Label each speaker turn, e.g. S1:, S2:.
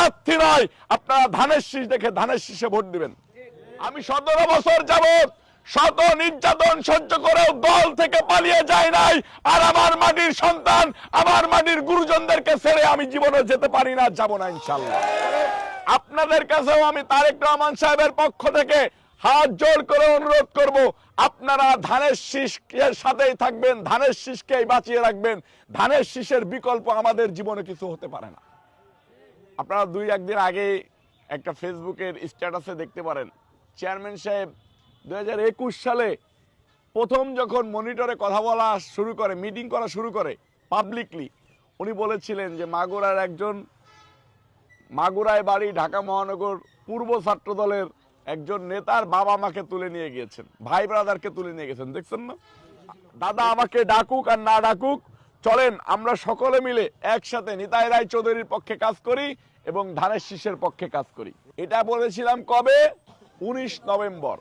S1: প্রার্থী নয়। আপনারা ধানের শীষ দেখে ধানের শীষে ভোট দিবেন। আমি সতেরো বছর যাবত শত নির্যাতন সহ্য করেও দল থেকে পালিয়ে যায় নাই। আর আমার মাটির সন্তান, আমার মাটির গুরুজনদেরকে ছেড়ে আমি জীবনে যেতে পারি না, যাব না, ইনশাল্লাহ। আপনাদের কাছেও আমি তারেক রহমান সাহেবের পক্ষ থেকে হাত জোড় করে অনুরোধ করব, আপনারা ধানের শীষের সাথেই থাকবেন, ধানের শীষকেই বাঁচিয়ে রাখবেন। ধানের শীষের বিকল্প আমাদের জীবনে কিছু হতে পারে না। আপনারা দুই, একদিন আগে একটা ফেসবুকের স্ট্যাটাসে দেখতে পারেন। চেয়ারম্যান সাহেব দু হাজার একুশ সালে প্রথম যখন মনিটরে কথা বলা শুরু করে, মিটিং করা শুরু করে পাবলিকলি উনি বলেছিলেন যে মাগুরার একজন, মাগুরায় বাড়ি ঢাকা মহানগর পূর্ব ছাত্র দলের একজন নেতার বাবা মাকে তুলে নিয়ে গিয়েছেন। ভাই ব্রাদারকে তুলে নিয়ে গেছেন দেখছেন না? দাদা আমাকে ডাকুক আর না ডাকুক চলেন, আমরা সকলে মিলে একসাথে নিতাই রায় চৌধুরীর পক্ষে কাজ করি এবং ধানের শীষের পক্ষে কাজ করি। এটা বলেছিলাম কবে? উনিশ নভেম্বর।